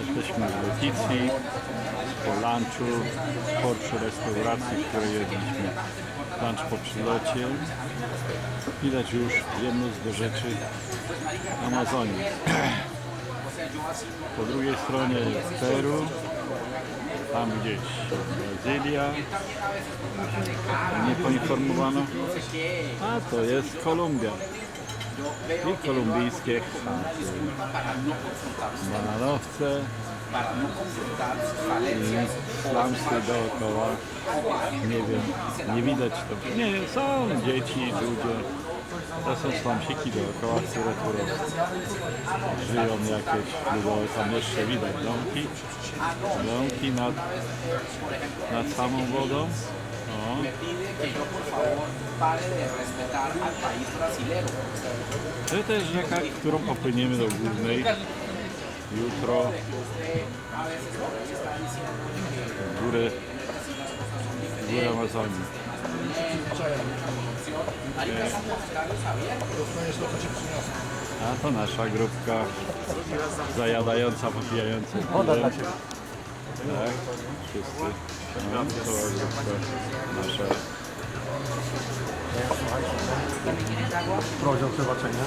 Jesteśmy w Leticji, po lunchu, w porcie restauracji, w jedliśmy lunch po przylocie. Widać już jedną z do rzeczy Amazonii. Po drugiej stronie jest Peru, tam gdzieś Brazylia, nie poinformowano, a to jest Kolumbia i kolumbijskie chamy. bananowce i slamsy dookoła. Nie wiem, nie widać to. Nie, są dzieci, ludzie. To są slamsiki dookoła, które tu żyją jakieś. Ludzie, tam jeszcze widać domki. Domki nad, nad samą wodą. O. To też rzeka, którą popłyniemy do głównej jutro w górę, w górę Amazonii. A to nasza grupka zajadająca, popijająca. Woda dla Ciebie. Tak, wszyscy. No. Prośba o przebaczenie.